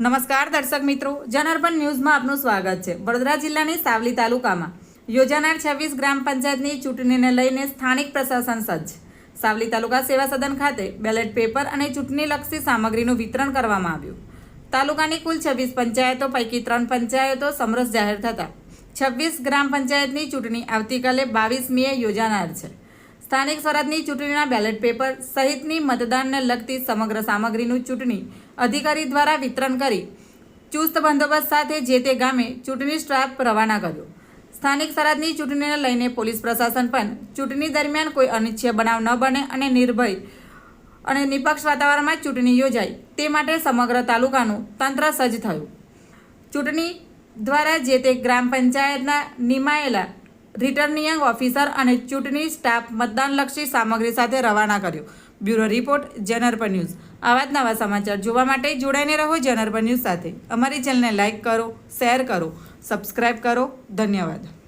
નમસ્કાર દર્શક મિત્રો જનાર્પણ ન્યૂઝમાં આપનું સ્વાગત છે. વડોદરા જિલ્લાની સાવલી તાલુકામાં યોજાનાર છવ્વીસ ગ્રામ પંચાયતની ચૂંટણીને લઈને સ્થાનિક પ્રશાસન સજ્જ. સાવલી તાલુકા સેવા સદન ખાતે બેલેટ પેપર અને ચૂંટણીલક્ષી સામગ્રીનું વિતરણ કરવામાં આવ્યું. તાલુકાની કુલ છવ્વીસ પંચાયતો પૈકી ત્રણ પંચાયતો સમરસ જાહેર થતા. છવ્વીસ ગ્રામ પંચાયતની ચૂંટણી આવતીકાલે બાવીસ મીએ યોજાનાર છે. સ્થાનિક સ્વરાજની ચૂંટણીના બેલેટ પેપર સહિતની મતદાનને લગતી સમગ્ર સામગ્રીનું ચૂંટણી અધિકારી દ્વારા વિતરણ કરી ચુસ્ત બંદોબસ્ત સાથે જે તે ગામે ચૂંટણી સ્ટાફ રવાના કર્યો. સ્થાનિક સ્વરાજની ચૂંટણીને લઈને પોલીસ પ્રશાસન પણ ચૂંટણી દરમિયાન કોઈ અનિચ્છીય બનાવ ન બને અને નિર્ભય અને નિપક્ષ વાતાવરણમાં ચૂંટણી યોજાય તે માટે સમગ્ર તાલુકાનું તંત્ર સજ્જ થયું. ચૂંટણી દ્વારા જે તે ગ્રામ પંચાયતના નિમાયેલા રિટર્નિંગ ઓફિસર અને ચૂંટણી સ્ટાફ મતદાનલક્ષી સામગ્રી સાથે રવાના કર્યો. બ્યુરો રિપોર્ટ જનરપ ન્યૂઝ. આવા જ નવા સમાચાર જોવા માટે જોડાઈને રહો જનરપ ન્યૂઝ સાથે. અમારી ચેનલને લાઇક કરો, શેર કરો, સબસ્ક્રાઇબ કરો. ધન્યવાદ.